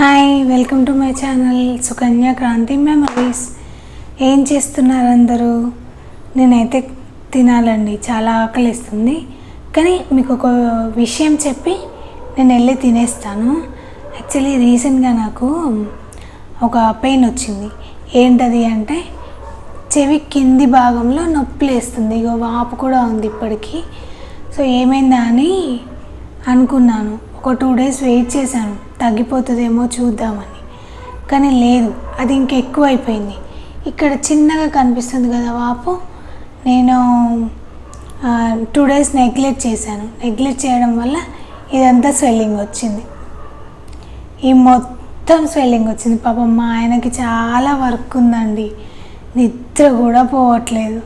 Hi welcome to my channel Sukanya Kranti memories ఏం చేస్తున్నారు అందరూ నేనైతే తినాలండి. చాలా ఆకలిస్తుంది. కానీ మీకు ఒక విషయం చెప్పి నేను వెళ్ళి తినేస్తాను. యాక్చువల్లీ రీసెంట్గా నాకు ఒక పెయిన్ వచ్చింది. ఏంటది అంటే చెవి కింది భాగంలో నొప్పి లేస్తుంది ఇగో వాపు కూడా ఉంది ఇప్పటికీ. సో ఏమైందా అని అనుకున్నాను. ఒక టూ డేస్ వెయిట్ చేశాను. తగ్గిపోతుందేమో చూద్దామని. కానీ లేదు అది ఇంకెక్కువ అయిపోయింది. ఇక్కడ చిన్నగా కనిపిస్తుంది కదా వాపు. నేను టూ డేస్ నెగ్లెక్ట్ చేశాను. నెగ్లెక్ట్ చేయడం వల్ల ఇదంతా స్వెల్లింగ్ వచ్చింది. ఈ మొత్తం స్వెల్లింగ్ వచ్చింది. పాపం మా ఆయనకి చాలా వర్క్ ఉందండి. నిద్ర కూడా పోవట్లేదు.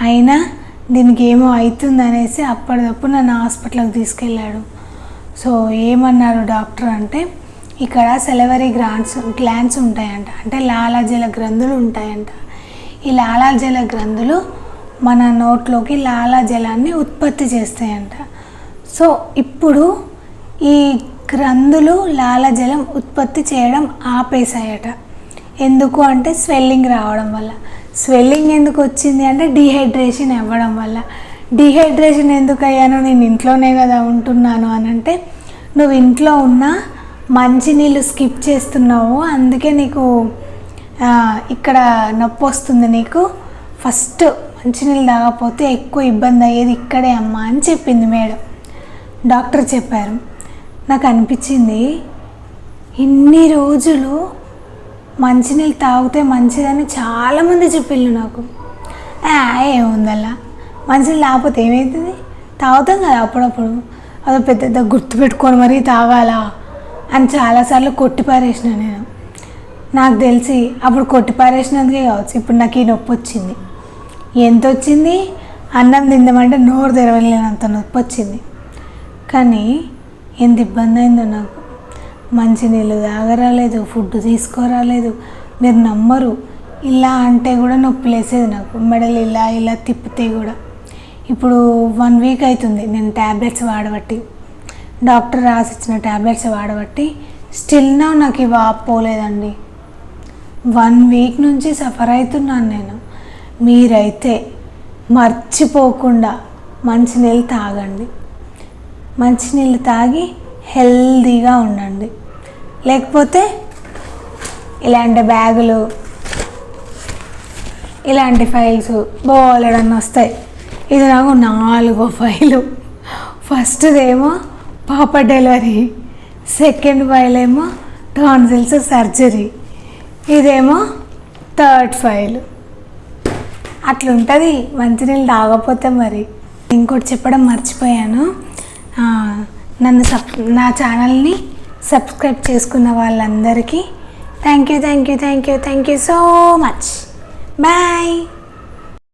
అయినా దీనికి ఏమో అవుతుంది అనేసి అప్పటిదప్పుడు నన్ను హాస్పిటల్కి తీసుకెళ్ళాడు. సో ఏమన్నారు డాక్టర్ అంటే ఇక్కడ సెలవరీ గ్రాండ్స్ గ్లాండ్స్ ఉంటాయంట. అంటే లాలాజల గ్రంథులు ఉంటాయంట. ఈ లాలాజల గ్రంథులు మన నోట్లోకి లాలాజలాన్ని ఉత్పత్తి చేస్తాయంట. సో ఇప్పుడు ఈ గ్రంథులు లాలజలం ఉత్పత్తి చేయడం ఆపేశాయట. ఎందుకు అంటే స్వెల్లింగ్ రావడం వల్ల. స్వెల్లింగ్ ఎందుకు వచ్చింది అంటే డీహైడ్రేషన్ అవ్వడం వల్ల. డిహైడ్రేషన్ ఎందుకు అయ్యాను నేను ఇంట్లోనే కదా ఉంటున్నాను అని అంటే నువ్వు ఇంట్లో ఉన్న మంచినీళ్ళు స్కిప్ చేస్తున్నావు. అందుకే నీకు ఇక్కడ నొప్పి వస్తుంది నీకు. ఫస్ట్ మంచినీళ్ళు తాగకపోతే ఎక్కువ ఇబ్బంది అయ్యేది ఇక్కడే అమ్మా అని చెప్పింది మేడం. డాక్టర్ చెప్పారు. నాకు అనిపించింది ఇన్ని రోజులు మంచినీళ్ళు తాగితే మంచిదని చాలామంది చెప్పిళ్ళు నాకు. "ఆ, ఏముందల్లా? మంచినీళ్ళు లేకపోతే ఏమవుతుంది తాగుతాం కదా అప్పుడప్పుడు. అదో పెద్ద పెద్ద గుర్తు పెట్టుకొని మరీ తాగాలా అని చాలాసార్లు కొట్టిపారేసిన నేను. నాకు తెలిసి అప్పుడు కొట్టిపారేసినందుకే కావచ్చు. ఇప్పుడు నాకు ఈ నొప్పి వచ్చింది. ఎంత వచ్చింది అన్నం తిందామంటే నోరు తెరవలేనంత నొప్పి వచ్చింది. కానీ ఎంత ఇబ్బంది అయిందో నాకు. మంచినీళ్ళు తాగరాలేదు ఫుడ్ తీసుకోరాలేదు. మీరు నమ్మరు. ఇలా అంటే కూడా నొప్పి లేసేది నాకు. మెడలు ఇలా ఇలా తిప్పితే కూడా. ఇప్పుడు వన్ వీక్ అవుతుంది నేను ట్యాబ్లెట్స్ వాడబట్టి. డాక్టర్ రాసిచ్చిన ట్యాబ్లెట్స్ వాడబట్టి. స్టిల్ నా నాకు ఇవి పోలేదండి. వన్ వీక్ నుంచి సఫర్ అవుతున్నాను నేను. మీరైతే మర్చిపోకుండా మంచినీళ్ళు తాగండి. మంచినీళ్ళు తాగి హెల్దీగా ఉండండి. లేకపోతే ఇలాంటి బ్యాగులు ఇలాంటి ఫైల్స్ బోలెడన్ని వస్తాయి ఇది నాకు నాలుగో ఫైలు. ఫస్ట్దేమో పాప డెలివరీ సెకండ్ ఫైల్ ఏమో టాన్సిల్స్ సర్జరీ ఇదేమో థర్డ్ ఫైల్. అట్లుంటుంది మంచినీళ్ళు తాగకపోతే మరి. ఇంకోటి చెప్పడం మర్చిపోయాను. నన్ను సబ్ నా ఛానల్ని సబ్స్క్రైబ్ చేసుకున్న వాళ్ళందరికీ thank you thank you thank you thank you so much. Bye.